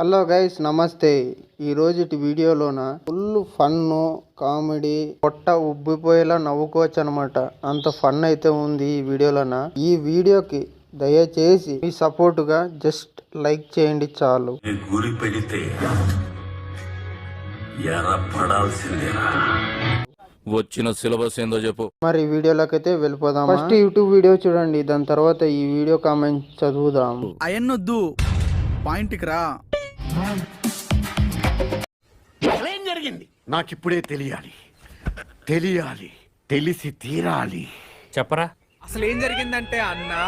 Hello guys నమస్తే. ఈ రోజుటి వీడియోలోన ఫుల్ ఫన్ కామెడీ పొట్ట ఉబ్బిపోయేలా నవ్వుకోవచ్చు అనమాట అంత ఫన్ అయితే ఉంది ఈ వీడియోలోన. ఈ వీడియోకి దయచేసి మీ సపోర్ట్గా జస్ట్ లైక్ చేయండి చాలు. గురి పెడితే పడాల్సిందేనా వచ్చిన సిలబస్ ఏందో చెప్పు. మరి వీడియోలోకి అయితే వెళ్ళిపోదాం ఫస్ట్ యూట్యూబ్ వీడియో చూడండి దాని తర్వాత ఈ వీడియో కామెంట్ చదువుదాం. అయన్నొద్దు పాయింట్కి రా. అసలేం జరిగింది? నాకిప్పుడే తెలియాలి. తెలియాలి తెలిసి తీరాలి. అసలు ఏం జరిగిందంటే అన్నా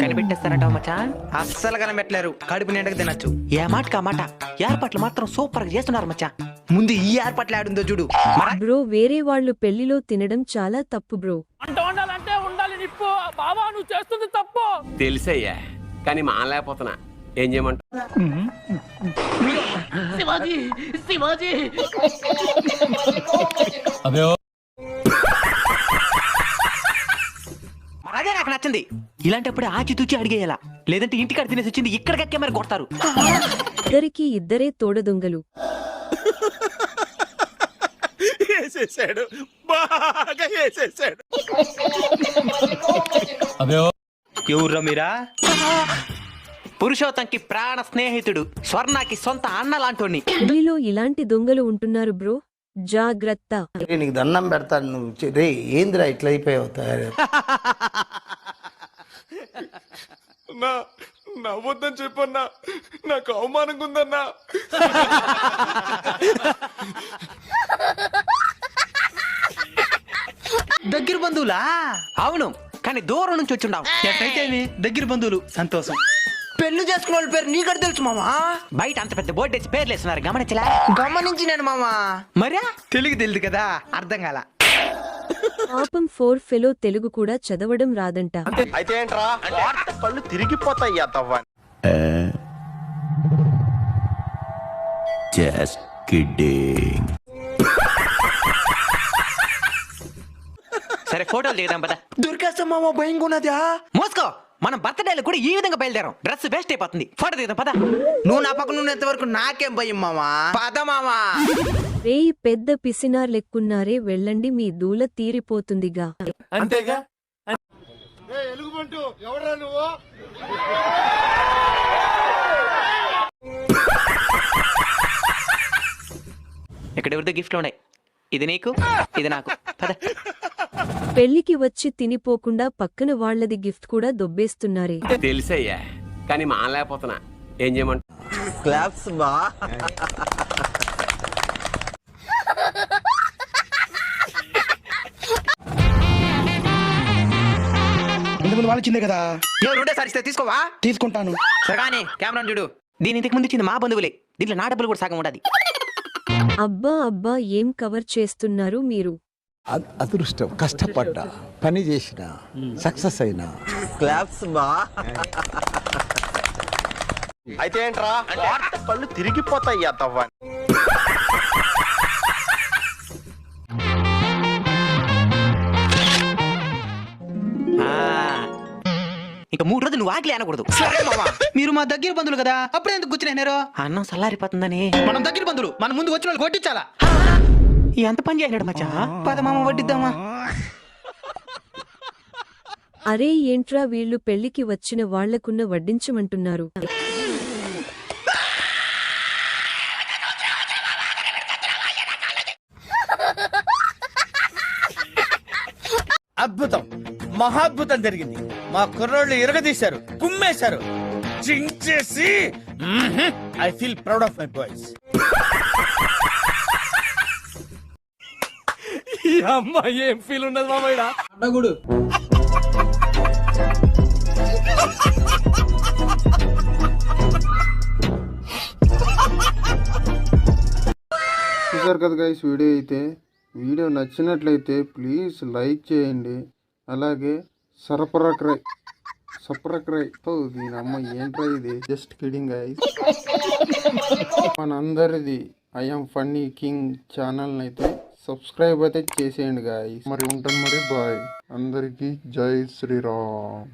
కనిపెట్టేస్తారంటావు మచ్చా? అస్సలు కనిపెట్టలేరు. కడుపు నిండక తినచ్చు. ఏ మాటకి ఆ మాట? ఏర్పాట్లు మాత్రం సూపర్గా చేస్తున్నారు మచ్చా. ముందు ఈ ఏర్పాట్లు ఆడుందో చూడు. బ్రో వేరే వాళ్ళు పెళ్ళిలో తినడం చాలా తప్పు బ్రో. తెలుసయ్యా కానీ మానలేకపోతున్నా. ఏం చేయమంట మరి అదే నాకు నచ్చింది. ఇలాంటప్పుడు ఆచితూచి అడిగేయాల? లేదంటే ఇంటికాడ తినేసి వచ్చింది ఇక్కడికక్కే మరి కొడతారు. ఇద్దరికి ఇద్దరే తోడదొంగలు. వేసేసాడు. బాగా వేసేసాడు. ఎవర్రా మీరా? పురుషోత్తంకి ప్రాణ స్నేహితుడు స్వర్ణకి సొంత అన్న లాంటోని పెళ్ళిలో ఇలాంటి దొంగలు ఉంటున్నారు బ్రో. జాగ్రత్త. నీకు దండం పెడతాను నువ్వు. రే ఏందిరా ఇట్లా అయిపోయావు? తయారు నా నవ్వొద్దని చెప్పన్నా. నాకు అవమానంగా ఉందన్నా దగ్గర బంధువులా? అవును కానీ దూరం నుంచి వచ్చిండావు. ఎట్లయితే దగ్గర బంధువులు సంతోషం. పెళ్ళి చేసుకున్న వాళ్ళ పేరు నీకడ తెలుసు మామా? బయట అంత పెద్ద బోర్డు వేసి పేర్లు వేస్తున్నారు గమనించలే? గమనించి నేను మామా. మరా? తెలుగు తెలియదు కదా అర్థం కాల. పాపం ఫోర్ ఫెలో తెలుగు కూడా చదవడం రాదంట. అయితే ఏంట్రా? కళ్ళు తిరిగిపోతాయి తవ్వ జస్ట్ కిడ్డింగ్ సరే ఫోటోలు దిగదాం పద. దొరికేస్తాం మామ భయంగా ఉన్నదా మోసుకో. మనం బర్త్డేలు కూడా ఈ విధంగా బయలుదేరాం. డ్రెస్ వేస్ట్ అయిపోతుంది. ఫోటో దిగదాం పద. నువ్వు నా పక్కన ఉన్నంత వరకు నాకేం భయం మామా పద మామా రేయ్ పెద్ద పిసినార్ లెక్కున్నారే వెళ్ళండి మీ దూల తీరిపోతుందిగా. అంతేగా? ఇక్కడ ఎవరితో గిఫ్ట్లు ఉన్నాయి. ఇది నీకు ఇది నాకు. పద. పెళ్ళికి వచ్చి తినిపోకుండా పక్కన వాళ్ళది గిఫ్ట్ కూడా దొబ్బేస్తున్నారే. తెలుసయ్యా కానీ మానలేకపోతున్నా. ఏం చేయమంట? క్లాప్స్ బా ఇంతకుముందు వాళ్ళు ఇచ్చిందే కదా? ఎవరు ఉంటే సరిస్తే తీసుకోవా? తీసుకుంటాను. సరగానే కెమెరా చూడు. దీని ఇంతకు ముందు ఇచ్చింది మా బంధువులే. దీంట్లో నా డబ్బులు కూడా సగం ఉండదు అబ్బా అబ్బా ఏం కవర్ చేస్తున్నారు మీరు? అదృష్టం. కష్టపడ్డా పని చేసిన సక్సెస్ అయినా. క్లాప్స్ బా అయితే ఏంట్రా? కళ్ళు తిరిగిపోతాయి తవ్వ ఇంకా మూడు రోజులు నువ్వు ఆకలి అనకూడదు. మీరు మా దగ్గర బంధువులు కదా? అప్పుడే ఎందుకు కూర్చున్నారు? అన్నం చల్లారిపోతుందని మనం దగ్గర బంధువులు. మన ముందు వచ్చిన వాళ్ళు కొట్టించాలా? ఎంత పని చేసినాడు మచ్చా. పద మామ వడ్డిద్దామా. అరే ఏంట్రా వీళ్ళు పెళ్ళికి వచ్చిన వాళ్ళకున్న వడ్డించమంటున్నారు? అద్భుతం. మహాద్భుతం జరిగింది. మా కుర్రోళ్ళు ఇరగదీశారు కుమ్మేశారు. చించేసి. I feel proud of my boys అమ్మాయి ఏం ఫీల్ ఉండదు మామయ్య చూసారు కదా గైస్ వీడియో అయితే. వీడియో నచ్చినట్లయితే ప్లీజ్ లైక్ చేయండి. అలాగే సరఫరక్రై సపరక్రై దీని అమ్మ ఏంట్రా ఇది? జస్ట్ కిడింగ్ గైస్ మనందరిది ఐఎమ్ ఫన్నీ కింగ్ ఛానల్ అయితే సబ్స్క్రైబ్ అయితే చేసేయండి గాయస్ మరి ఉంటాను మరి బాయ్. అందరికీ జై శ్రీరామ్.